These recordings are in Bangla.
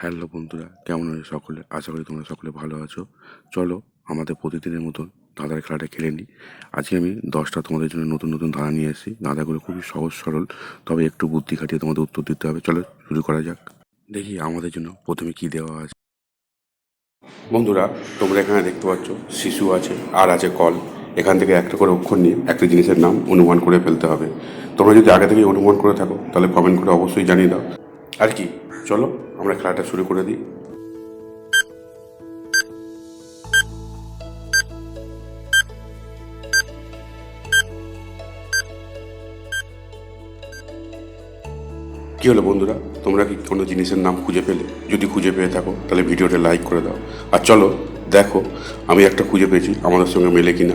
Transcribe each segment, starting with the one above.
হ্যালো বন্ধুরা, কেমন আছো সকলে? আশা করি তোমরা সকলে ভালো আছো। চলো আমাদের প্রতিদিনের মতন ধাঁধার খেলাটা খেলে নিই আজকে আমি দশটা তোমাদের জন্য নতুন নতুন ধাঁধা নিয়ে এসেছি ধাঁধাগুলো খুবই সহজ সরল, তবে একটু বুদ্ধি খাটিয়ে তোমাদের উত্তর দিতে হবে। চলো শুরু করা যাক। দেখি আমাদের জন্য প্রথমে কি দেওয়া আছে। বন্ধুরা, তোমরা এখানে দেখতে পাচ্ছ, শিশু আছে, আর আছে কল। এখান থেকে একটা করে অক্ষর নিয়ে একটা জিনিসের নাম অনুমান করে ফেলতে হবে। তোমরা যদি আগে থেকে অনুমান করে থাকো, তাহলে কমেন্ট করে অবশ্যই জানিয়ে দাও। আর কি? চলো। আমরা খেলাটা শুরু করে দিই। কী হলো বন্ধুরা? তোমরা কি কোনো জিনিসের নাম খুঁজে পেলে? যদি খুঁজে পেয়ে থাকো, তাহলে ভিডিওটা লাইক করে দাও। আর চলো, দেখো, আমি একটা খুঁজে পেয়েছি আমাদের সঙ্গে মেলে কিনা।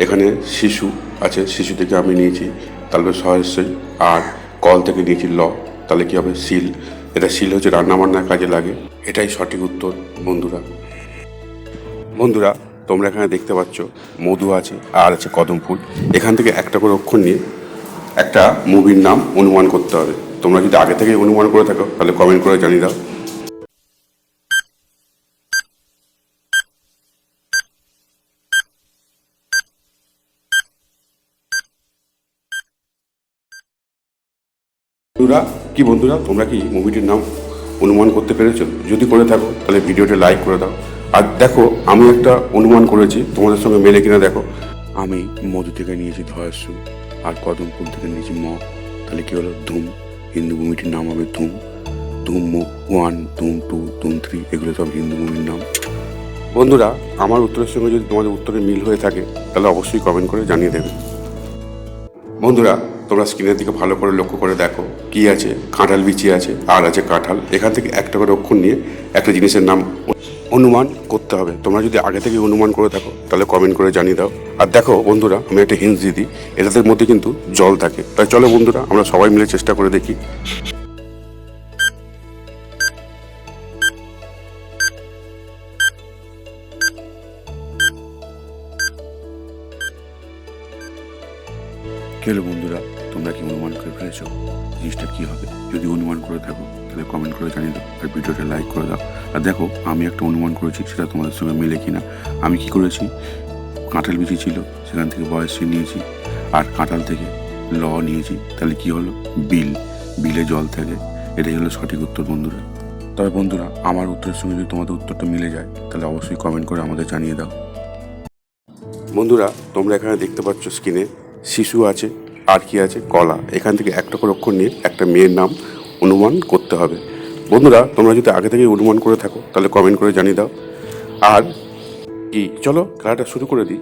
এখানে শিশু আছে, শিশু থেকে আমি নিয়েছি। তাহলে সহস্যই আর কল থেকে নিয়েছি ল। তাহলে কী হবে? শিল। এটা শিল হচ্ছে রান্নাবান্নার কাজে লাগে। এটাই সঠিক উত্তর, বন্ধুরা। বন্ধুরা, তোমরা এখানে দেখতে পাচ্ছ, মধু আছে আর আছে কদম ফুল। এখান থেকে একটা করে অক্ষর নিয়ে একটা মুভির নাম অনুমান করতে হবে। তোমরা যদি আগে থেকে অনুমান করে থাকো, তাহলে কমেন্ট করে জানিয়ে দাও। বন্ধুরা কি বন্ধুরা তোমরা কি মুভিটির নাম অনুমান করতে পেরেছ? যদি করে থাকো তাহলে ভিডিওটা লাইক করে দাও। আর দেখো আমি একটা অনুমান করেছি তোমাদের সঙ্গে মেলে কিনা দেখো। আমি মধু থেকে নিয়েছি ধয়াস্য আর কদম ফুল থেকে নিয়েছি ম। তাহলে কি হলো? ধুম। হিন্দু মুভিটির নাম হবে Dhoom. Dhoom one Dhoom two Dhoom three এগুলো সব হিন্দু মুভির নাম। বন্ধুরা আমার উত্তরের সঙ্গে যদি তোমাদের উত্তরে মিল হয়ে থাকে তাহলে অবশ্যই কমেন্ট করে জানিয়ে দেবে। বন্ধুরা তোমরা স্ক্রিনের দিকে ভালো করে লক্ষ্য করে দেখো কি আছে, কাঁঠাল বিচি আছে, আর আছে কাঁঠাল। এখান থেকে একটা করে অক্ষর নিয়ে একটা জিনিসের নাম অনুমান করতে হবে। তোমরা যদি আগে থেকে অনুমান করে থাকো, তাহলে কমেন্ট করে জানিয়ে দাও। আর দেখো বন্ধুরা, আমি একটা হিন্স দিয়ে দিই, এটাদের মধ্যে কিন্তু জল থাকে। তাই চলো বন্ধুরা, আমরা সবাই মিলে চেষ্টা করে দেখি। বন্ধুরা? তোমরা কি অনুমান করে ফেলেছো? জিনিসটা কি হবে? যদি অনুমান করে থাকো, তাহলে কমেন্ট করে জানিয়ে দাও আর ভিডিওটা লাইক করে দাও। আর দেখো, আমি একটা অনুমান করেছি, সেটা তোমাদের সঙ্গে মিলে কিনা। আমি কি করেছি? কাঁঠাল বিচি ছিল, সেখান থেকে বয়সী নিয়েছি। আর কাঁঠাল থেকে ল নিয়েছি। তাহলে কি হলো? বিল। বিলে জল থাকে। এটাই হলো সঠিক উত্তর, বন্ধুরা। তবে বন্ধুরা, আমার উত্তরের সঙ্গে যদি তোমাদের উত্তরটা মিলে যায়, তাহলে অবশ্যই কমেন্ট করে আমাদের জানিয়ে দাও। বন্ধুরা, তোমরা এখানে দেখতে পাচ্ছ স্ক্রিনে শিশু আছে। আর কি আছে? কলা। এখান থেকে একটা করে অক্ষর নিয়ে একটা মেয়ের নাম অনুমান করতে হবে। বন্ধুরা, তোমরা যদি আগে থেকে অনুমান করে থাকো, তাহলে কমেন্ট করে জানিয়ে দাও। আর কি? চলো, খেলাটা শুরু করে দিই।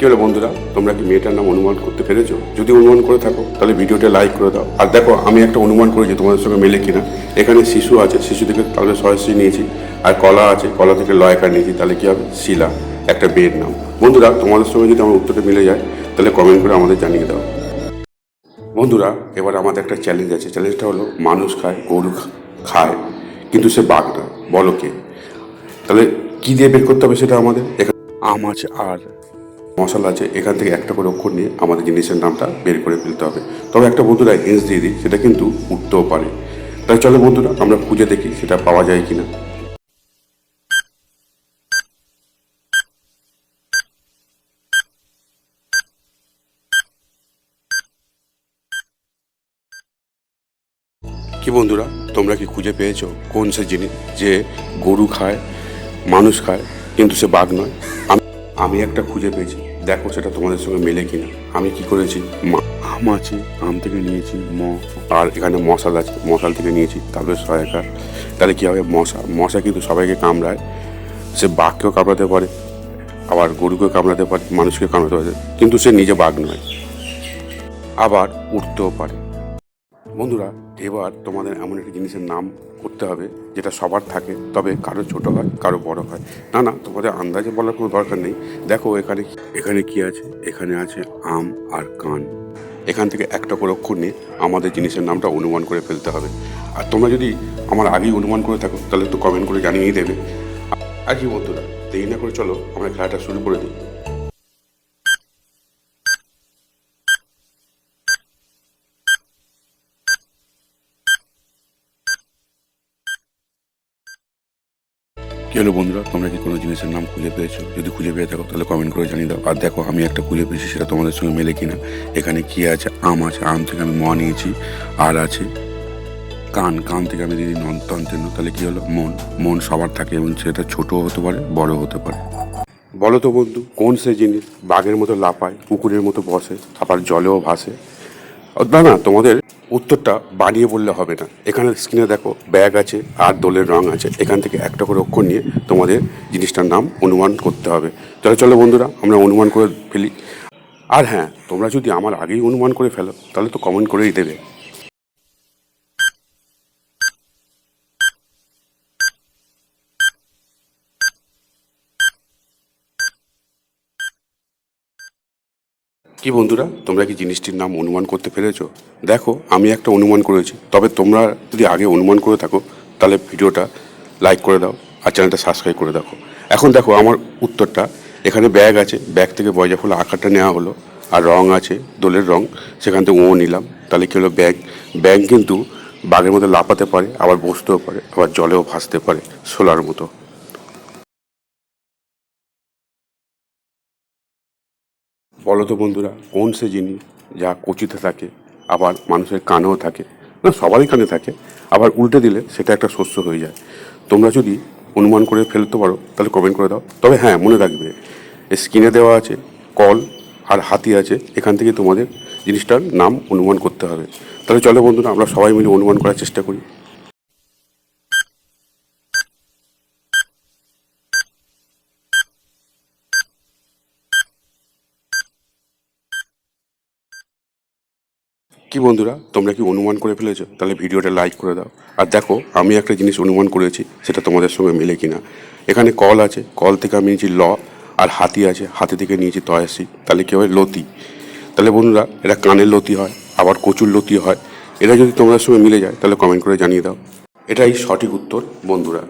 কি হলো বন্ধুরা? তোমরা কি মেয়েটার নাম অনুমান করতে পেরেছ? যদি অনুমান করে থাকো, তাহলে ভিডিওটা লাইক করে দাও। আর দেখো, আমি একটা অনুমান করেছি তোমাদের সঙ্গে মেলে কিনা। এখানে শিশু আছে, শিশু থেকে তাহলে সহস্রী নিয়েছি, আর কলা আছে, কলা থেকে লয়কার নিয়েছি, তাহলে কি হবে? শিলা, একটা বেয়ের নাম। বন্ধুরা, তোমাদের সঙ্গে যদি আমার উত্তরটা মিলে যায়, তাহলে কমেন্ট করে আমাদের জানিয়ে দাও। বন্ধুরা, এবার আমাদের একটা চ্যালেঞ্জ আছে। চ্যালেঞ্জটা হলো, মানুষ খায়, গরু খায়, কিন্তু সে বাঘ না। বলো কে? তাহলে কী দিয়ে বের করতে হবে সেটা আমাদের? এখানে আম আছে, আর মশলা আছে, এখান থেকে একটা করে অক্ষর নিয়ে আমাদের জিনিসের নামটা বের করে ফেলতে হবে। তবে একটা বন্ধুরা হিন্স দিয়ে দিই, সেটা কিন্তু উঠতেও পারে। তাই চলো বন্ধুরা, আমরা খুঁজে দেখি সেটা পাওয়া যায় কিনা। কি বন্ধুরা, তোমরা কি খুঁজে পেয়েছ কোন সে জিনিস যে গরু খায়, মানুষ খায়, কিন্তু সে বাঘ নয়? আমি একটা খুঁজে পেয়েছি। দেখো সেটা তোমাদের সঙ্গে মেলে কিনা। আমি কি করেছি? মা- আম আছে, আম থেকে নিয়েছি ম আর এখানে মশাল আছে, মশাল থেকে নিয়েছি, তারপরে সহায়কার তাহলে কী হবে? মশা মশা কিন্তু সবাইকে কামড়ায়। সে বাঘকেও কামড়াতে পারে, আবার গরুকে কামড়াতে পারে, মানুষকে কামড়াতে পারে। কিন্তু সে নিজে বাঘ নয়। আবার উঠতেও পারে। বন্ধুরা, এবার তোমাদের এমন একটা জিনিসের নাম করতে হবে, যেটা সবার থাকে, তবে কারও ছোট হয়, কারও বড় হয়। না না, তোমাদের আন্দাজে বলার কোনো দরকার নেই। দেখো, এখানে এখানে কি আছে? এখানে আছে আম আর কান। এখান থেকে একটা করে অক্ষর নিয়ে আমাদের জিনিসের নামটা অনুমান করে ফেলতে হবে। আর তোমরা যদি আমার আগেই অনুমান করে থাকো, তাহলে একটু কমেন্ট করে জানিয়েই দেবে। আর কি বন্ধুরা, দেরি না করে চলো, আমরা খেলাটা শুরু করে দিই। কি হলো বন্ধুরা? তোমরা কি কোনো জিনিসের নাম খুঁজে পেয়েছ? যদি খুঁজে পেয়ে থাকো, তাহলে কমেন্ট করে জানিয়ে দাও। আর দেখো, আমি একটা খুঁজে পেয়েছি, সেটা তোমাদের সঙ্গে মেলে কিনা। এখানে কি আছে? আম আছে। আম থেকে আমি ম নিয়েছি। আর আছে কান। কান থেকে আমি যদি নন নন্তন্ন তাহলে কি হলো? মন। মন সবার থাকে এবং সেটা ছোটও হতে পারে বড় হতে পারে। বলো তো বন্ধু, কোন সে জিনিস বাঘের মতো লাফায় কুকুরের মতো বসে, আবার জলেও ভাসে? না, তোমাদের উত্তরটা বানিয়ে বললে হবে না। এখানে স্ক্রিনে দেখো ব্যাগ আছে, আর দোলের রং আছে। এখান থেকে একটা করে অক্ষর নিয়ে তোমাদের জিনিসটার নাম অনুমান করতে হবে। চলো চলো বন্ধুরা, আমরা অনুমান করে ফেলি। আর হ্যাঁ তোমরা যদি আমার আগেই অনুমান করে ফেলো, তাহলে তো কমেন্ট করেই দেবে। কি বন্ধুরা, তোমরা কি জিনিসটির নাম অনুমান করতে পেরেছ? দেখো, আমি একটা অনুমান করেছি। তবে তোমরা যদি আগে অনুমান করে থাকো, তাহলে ভিডিওটা লাইক করে দাও আর চ্যানেলটা সাবস্ক্রাইব করে দেখো। এখন দেখো, আমার উত্তরটা, এখানে ব্যাগ আছে। ব্যাগ থেকে বয়জা ফুল আকারটা নেওয়া হলো, আর রং আছে, দোলের রং, সেখান থেকে ও নিলাম। তাহলে কী হলো, ব্যাগ ব্যাগ কিন্তু বাঘের মধ্যে লাফাতে পারে, আবার বসতেও পারে, আবার জলেও ভাসতে পারে, সোলার মতো। বলো তো বন্ধুরা, কোন সে জিনিস যা কচিতে থাকে, আবার মানুষের কানেও থাকে। না, সবারই কানে থাকে, আবার উল্টে দিলে সেটা একটা শস্য হয়ে যায়। তোমরা যদি অনুমান করে ফেলতে পারো, তাহলে কমেন্ট করে দাও। তবে হ্যাঁ মনে রাখবে স্ক্রিনে দেওয়া আছে কল আর হাতি আছে, এখান থেকে তোমাদের জিনিসটার নাম অনুমান করতে হবে। তাহলে চলো বন্ধুরা, আমরা সবাই মিলে অনুমান করার চেষ্টা করি। কি বন্ধুরা, তোমরা কি অনুমান করে ফেলেছো? তাহলে ভিডিওটা লাইক করে দাও। আর দেখো, আমি একটা জিনিস অনুমান করেছি, সেটা তোমাদের সঙ্গে মেলে কিনা। এখানে কল আছে, কল থেকে আমি নিয়েছি ল, আর হাতি আছে, হাতি থেকে নিয়েছি তয়াসি, তাহলে কী হয়? লতি। তাহলে বন্ধুরা এটা কানের লতি হয়, আবার কচুর লতি হয়। এটা যদি তোমাদের সঙ্গে মিলে যায়, তাহলে কমেন্ট করে জানিয়ে দাও। এটাই সঠিক উত্তর, বন্ধুরা।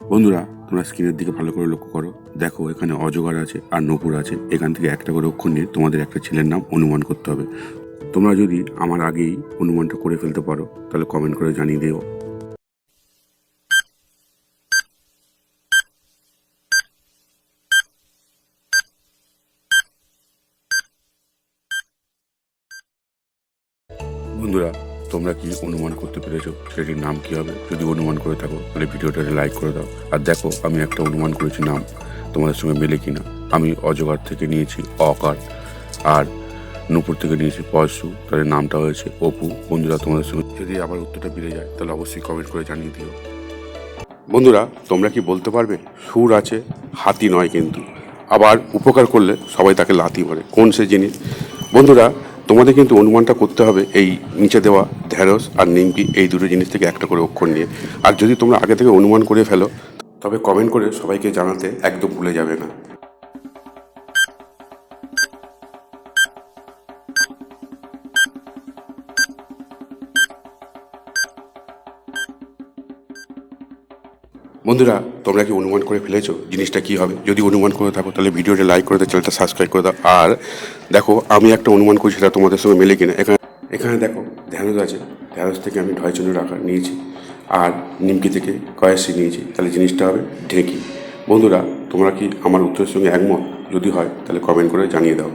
বন্ধুরা, তোমরা স্ক্রিনের দিকে ভালো করে লক্ষ্য করো। দেখো, এখানে অজগর আছে আর নপুর আছে। এখান থেকে একটা করে অক্ষর নিয়ে তোমাদের একটা ছেলের নাম অনুমান করতে হবে। তোমরা যদি আমার আগেই অনুমানটা করে ফেলতে পারো, তাহলে কমেন্ট করে জানিয়ে দিও। বন্ধুরা, তোমরা কি অনুমান করতে পেরেছ সেটির নাম কি হবে? যদি অনুমান করে থাকো, তাহলে ভিডিওটাতে লাইক করে দাও। আর দেখো, আমি একটা অনুমান করেছি নাম, তোমাদের সঙ্গে মেলে কিনা। আমি অজগর থেকে নিয়েছি, অকার। আর নূপুর থেকে নিয়েছি পয়সু তাদের নামটা হয়েছে অপু। বন্ধুরা, তোমাদের সঙ্গে যদি আবার উত্তরটা বেড়ে যায়, তাহলে অবশ্যই কমেন্ট করে জানিয়ে দিও। বন্ধুরা, তোমরা কি বলতে পারবে? সুর আছে, হাতি নয় কিন্তু। আবার উপকার করলে সবাই তাকে লাতি মারে। কোন সে জিনিস? বন্ধুরা, তোমাদের কিন্তু অনুমানটা করতে হবে এই নিচে দেওয়া ঢ্যাঁড়স আর নিমকি, এই দুটো জিনিস থেকে একটা করে অক্ষর নিয়ে। আর যদি তোমরা আগে থেকে অনুমান করে ফেলো, তবে কমেন্ট করে সবাইকে জানাতে একদম ভুলে যাবে না। বন্ধুরা, তোমরা কি অনুমান করে ফেলেছো জিনিসটা কি হবে? যদি অনুমান করে থাকো, তাহলে ভিডিওটা লাইক করে দাও, চ্যানেলটা সাবস্ক্রাইব করে দাও। আর দেখো, আমি একটা অনুমান করছি সেটা তোমাদের সঙ্গে মেলে কিনা। এখানে এখানে দেখো ধ্যানজ আছে। ধ্যানজ থেকে আমি ঢয়চন্দ্র রাখা নিয়েছি, আর নিমকি থেকে কয়াসি নিয়েছি। তাহলে জিনিসটা হবে ঢেঁকি। বন্ধুরা, তোমরা কি আমার উত্তরের সঙ্গে একমত? যদি হয়, তাহলে কমেন্ট করে জানিয়ে দাও।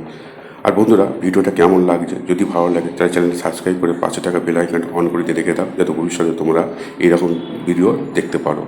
আর বন্ধুরা, ভিডিওটা কেমন লাগছে? যদি ভালো লাগে, তাহলে চ্যানেলটি সাবস্ক্রাইব করে পাঁচশো টাকা বেল আইকনটা অন করে দিয়ে রেখে দাও, যাতে ভবিষ্যতে তোমরা এইরকম ভিডিও দেখতে পারো।